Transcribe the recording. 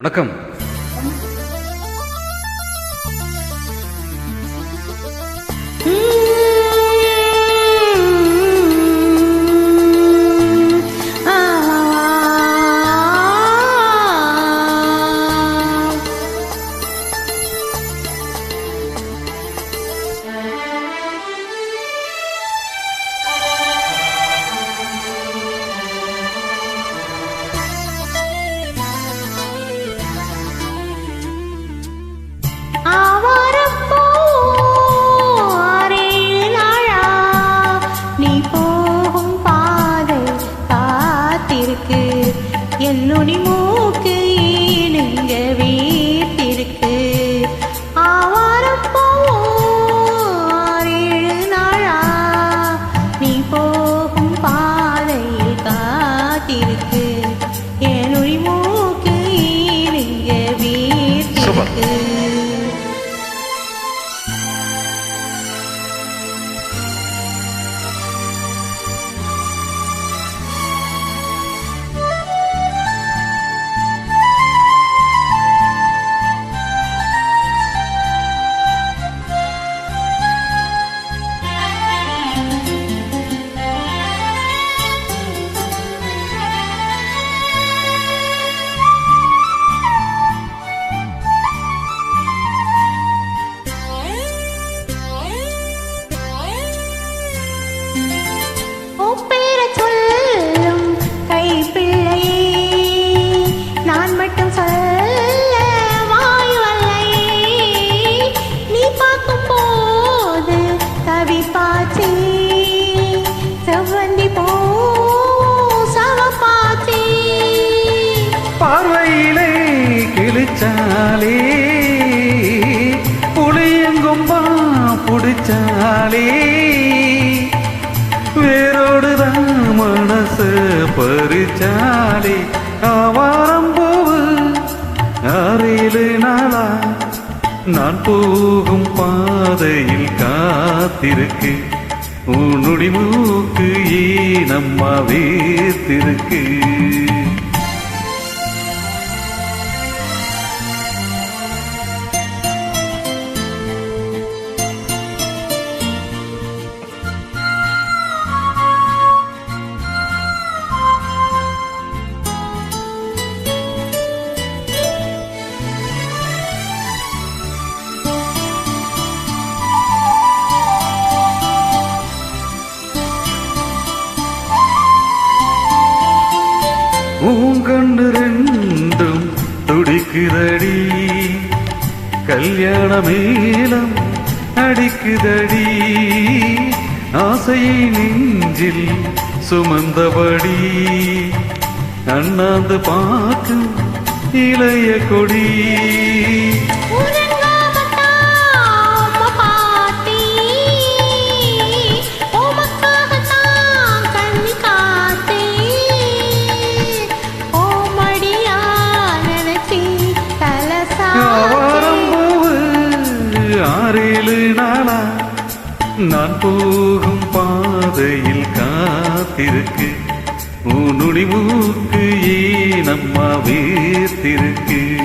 வணக்கம் എന്നുണിമു புடிச்சாலே வேரோடுதான் மனசு பறிச்சாலி. ஆவாரம் போவு ஆறேழு நாளா. நான் போகும் பாதையில் காத்திருக்கு. உன்னுடி மூக்கு ஏ ஏனம்மா வேத்திருக்கு பூங்கண்டு ரெண்டும் துடிக்குதடி. கல்யாண மேலம் அடிக்குதடி. ஆசையை நெஞ்சில் சுமந்தபடி. அண்ணாந்து பார்க்கும் இளைய கொடி. போவு ஆறேழு நாளா? நான் போகும் பாதையில் காத்திருக்கு. உன்னுடி மூக்கு ஏனம்மா வேத்திருக்கு